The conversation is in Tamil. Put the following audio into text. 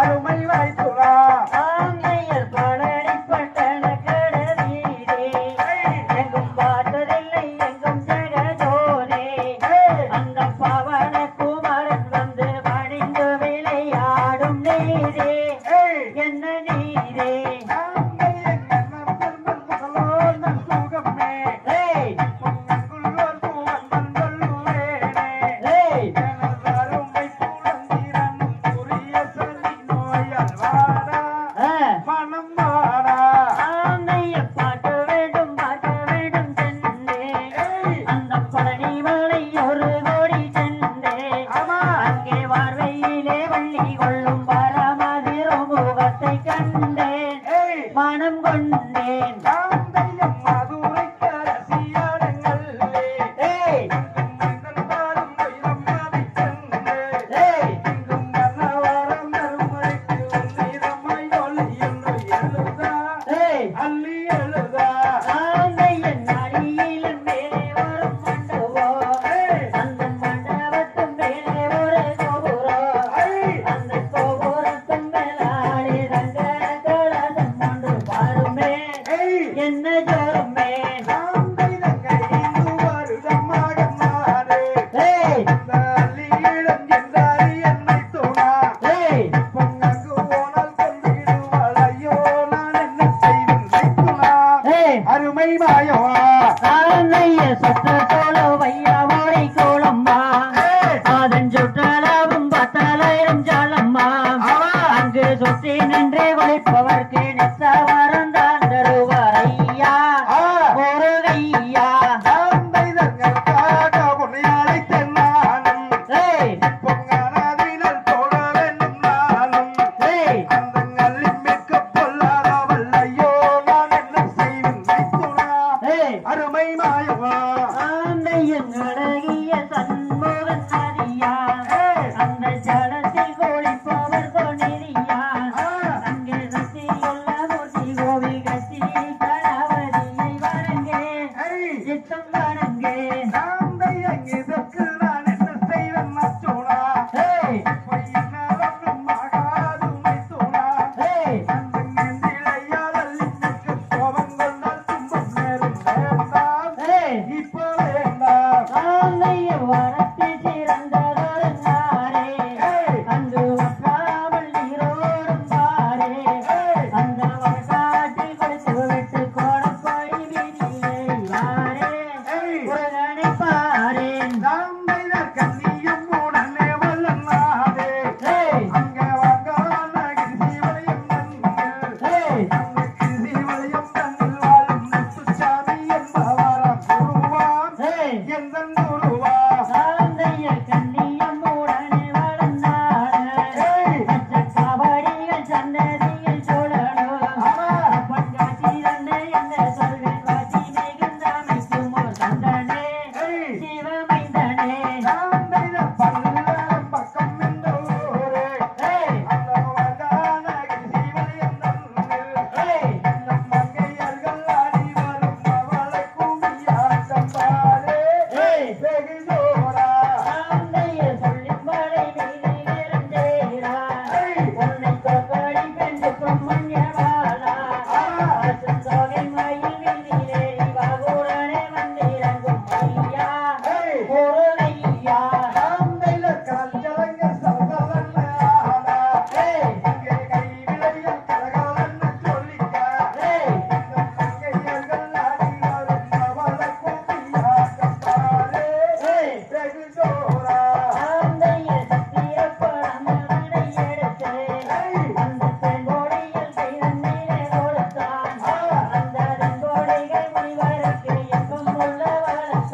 அருமை வாய்த்துவா ஆங்கையர் பாடடி பட்டண கடவீரே. எங்கும் பார்த்ததில்லை எங்கும் ஜெகஜோரே அந்த பவன குமரன் என்ன நீரே? மயிலே வள்ளி கொள். சுற்று தோலோ வையா மோரை கோலம்மா அதன் சுற்று ஆண்டையின் அழகிய சண்முகன் சிவமைந்தனே